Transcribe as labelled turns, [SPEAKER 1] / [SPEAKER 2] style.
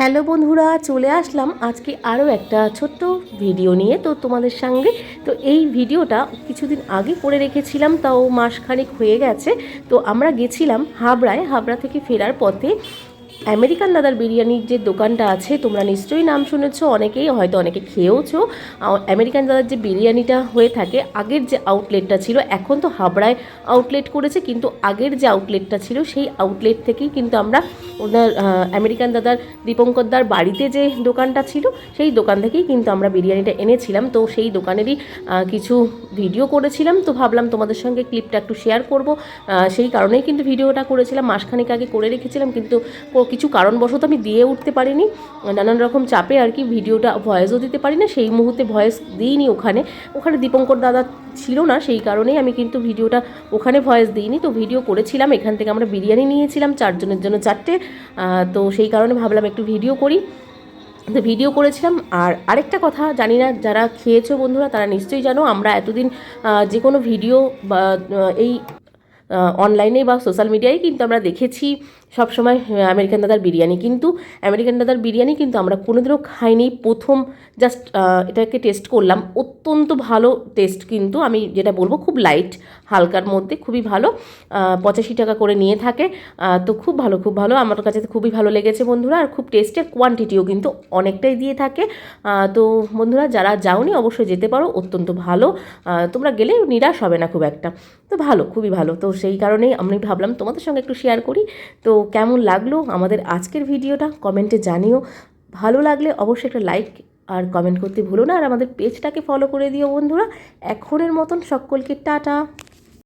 [SPEAKER 1] Hello বন্ধুরা, চলে আসলাম আজকে আরও একটা ছোট্ট ভিডিও নিয়ে। তো তোমাদের সঙ্গে, তো এই ভিডিওটা কিছুদিন আগে করে রেখেছিলাম, তাও মাসখানেক হয়ে গেছে। তো আমরা গেছিলাম হাবড়ায়, হাবড়া থেকে ফেরার পথে। আমেরিকান দাদার বিরিয়ানির যে দোকানটা আছে, তোমরা নিশ্চয়ই নাম শুনেছো, অনেকেই হয়তো অনেকে খেয়েওছো। আমেরিকান দাদার যে বিরিয়ানিটা হয়ে থাকে, আগের যে আউটলেটটা ছিল, এখন তো হাবড়ায় আউটলেট করেছে, কিন্তু আগের যে আউটলেটটা ছিল, সেই আউটলেট থেকেই কিন্তু আমরা ওনার আমেরিকান দাদার দীপঙ্করদার বাড়িতে যে দোকানটা ছিল, সেই দোকান থেকেই কিন্তু আমরা বিরিয়ানিটা এনেছিলাম। তো সেই দোকানেরই কিছু ভিডিও করেছিলাম। তো ভাবলাম তোমাদের সঙ্গে ক্লিপটা একটু শেয়ার করব। সেই কারণেই কিন্তু ভিডিওটা করেছিলাম, মাসখানেক আগে করে রেখেছিলাম, কিন্তু কিছু কারণবশত আমি দিয়ে উঠতে পারিনি, নানান রকম চাপে আর কি ভিডিওটা ভয়েসও দিতে পারি না সেই মুহূর্তে ভয়েস দিইনি ওখানে। ওখানে দীপঙ্কর দাদা ছিল না, সেই কারণেই আমি কিন্তু ভিডিওটা ওখানে ভয়েস দিইনি। তো ভিডিও করেছিলাম, এখান থেকে আমরা বিরিয়ানি নিয়েছিলাম, চারজনের জন্য চারটে। তো সেই কারণে ভাবলাম একটু ভিডিও করি। তো ভিডিও করেছিলাম, আর আরেকটা কথা জানি না, যারা খেয়েছো বন্ধুরা তারা নিশ্চয়ই জানো, আমরা এতদিন যে কোনো ভিডিও বা এই অনলাইনে বা সোশ্যাল মিডিয়ায় কিন্তু আমরা দেখেছি সবসময় আমেরিকান দাদার বিরিয়ানি কিন্তু আমেরিকান দাদার বিরিয়ানি কিন্তু আমরা কোনোদিনও খাইনি। প্রথম জাস্ট এটাকে টেস্ট করলাম। অত্যন্ত ভালো টেস্ট কিন্তু আমি যেটা বলব, খুব লাইট হালকার মধ্যে খুবই ভালো। পঁচাশি টাকা করে নিয়ে থাকে। তো খুব ভালো খুব ভালো। আমার কাছে তো খুবই ভালো লেগেছে বন্ধুরা। আর খুব টেস্টের কোয়ান্টিটিও কিন্তু অনেকটাই দিয়ে থাকে। তো বন্ধুরা, যারা যাওনি অবশ্যই যেতে পারো। অত্যন্ত ভালো। তোমরা গেলে নিরাশ হবে না খুব একটা। তো ভালো, খুবই ভালো। তো সেই কারণেই আমি ভাবলাম তোমাদের সঙ্গে একটু শেয়ার করি। তো কেমন লাগল আমাদের আজকের ভিডিওটা? কমেন্টে জানিও। ভালো লাগলে অবশ্যই একটা লাইক আর কমেন্ট করতে ভুলো না। আর আমাদের পেজটাকে ফলো করে দিও বন্ধুরা। এখনের মতন সকলকে টাটা।